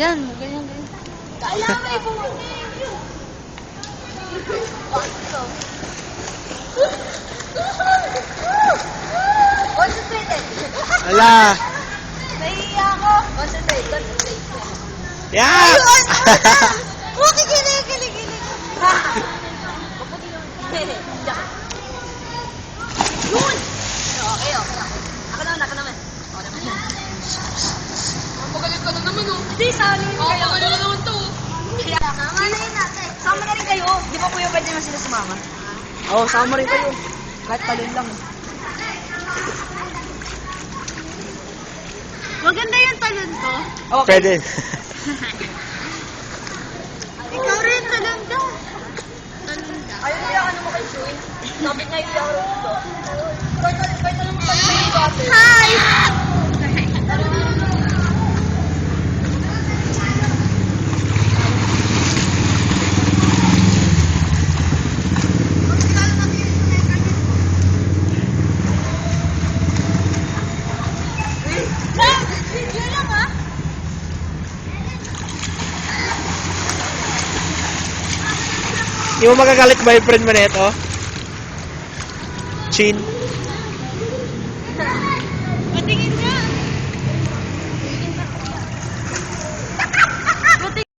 Yan, ganyan, ganyan. Kaya may bumili. Concentrated. Ala. Nahihiya ako. Concentrate, concentrate. Yeah! Oh, kikilig, kilig, kilig. Maputi yung... Diyan. Yun! Okay, okay. Ako naman, ako naman. Ako naman. Magaling ka na naman, oh. Hindi, sali Oo, na naman to. Kaya, sama na yun natin. Sama na rin kayo. Di ba kuya pwede naman sila sumama? Oo, sama rin kayo. Kahit talon lang. Maganda yung talon ko. Pwede. Ikaw rin, talon ka. Ayaw niya ano mo kay Shuin. Sabi niya yung laro ko. Kahit kahit alam mo pag Hi! Video lang ah. Hindi magagalit boyfriend mo na ito? Chin. Patingin ka.